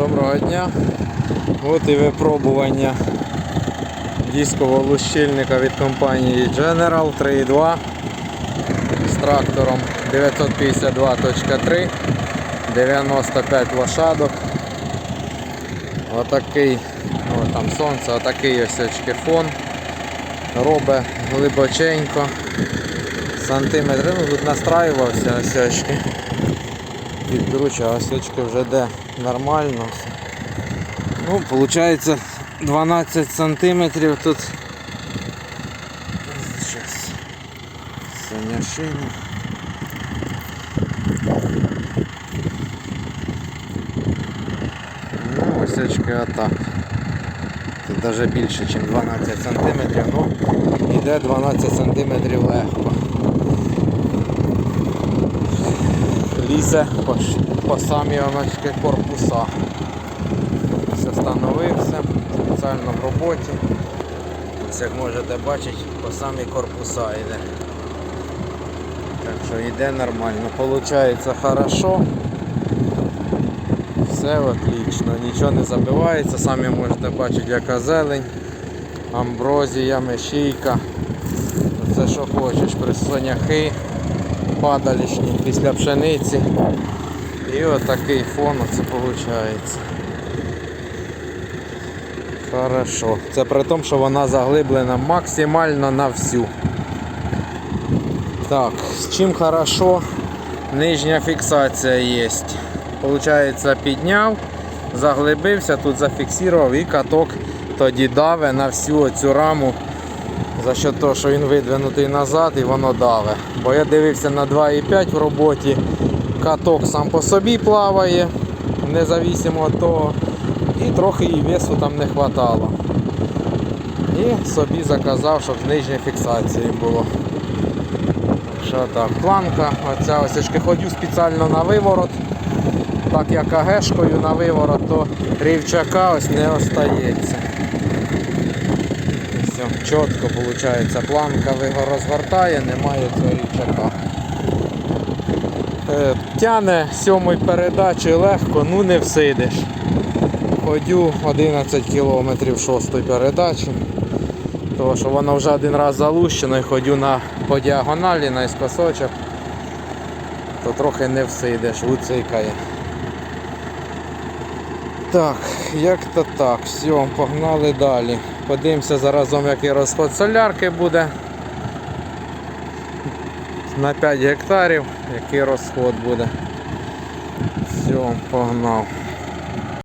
Доброго дня. От і випробування дискового лущильника від компанії General 3.2 з трактором 952.3 95 лошадок. Отакий, о, там сонце, отакий ось очки фон. Робить глибоченько. Сантиметри, ну тут настраювався ось очки. Підкручу, а ось очки вже де нормально. Ну, виходить 12 сантиметрів тут. Зараз. Саняшина. Ну, ось очки отак. Тут навіть більше, ніж 12 сантиметрів. Ну, йде 12 сантиметрів легко. Лізе по, по самі оночки корпуса. Все встановився, спеціально в роботі. Ось як можете бачити, по самі корпуса йде. Так що йде нормально. Получається хорошо. Все отлично, нічого не забивається, самі можете бачити яка зелень, амброзія, мешійка. Все що хочеш, присоняхи, падалішні після пшениці. І отакий фон це виходить. Хорошо. Це при тому, що вона заглиблена максимально на всю. Так, з чим хорошо, нижня фіксація є. Получається, підняв, заглибився, тут зафіксував і каток тоді даве на всю цю раму за що того, що він видвинутий назад і воно даве. Бо я дивився на 2,5 в роботі, каток сам по собі плаває, независимо від того, і трохи і весу там не вистачало. І собі заказав, щоб з нижньої фіксації було. Що так, планка, оця ось ходю спеціально на виворот. Так як агешкою на виворот, то рівчака ось не остається. Все, чітко виходить, планка його розгортає, немає цього рівчака. Е, Тяне сьомої передачі легко, ну не всидиш. Ходю 11 км шостої передачі. Тому що воно вже один раз залущено і ходю на, по діагоналі наискосочок, то трохи не всидиш, вуцикає. Так, як то так, все, погнали далі. Подивимося заразом, який розход солярки буде. На 5 гектарів, який розход буде. Все, погнав.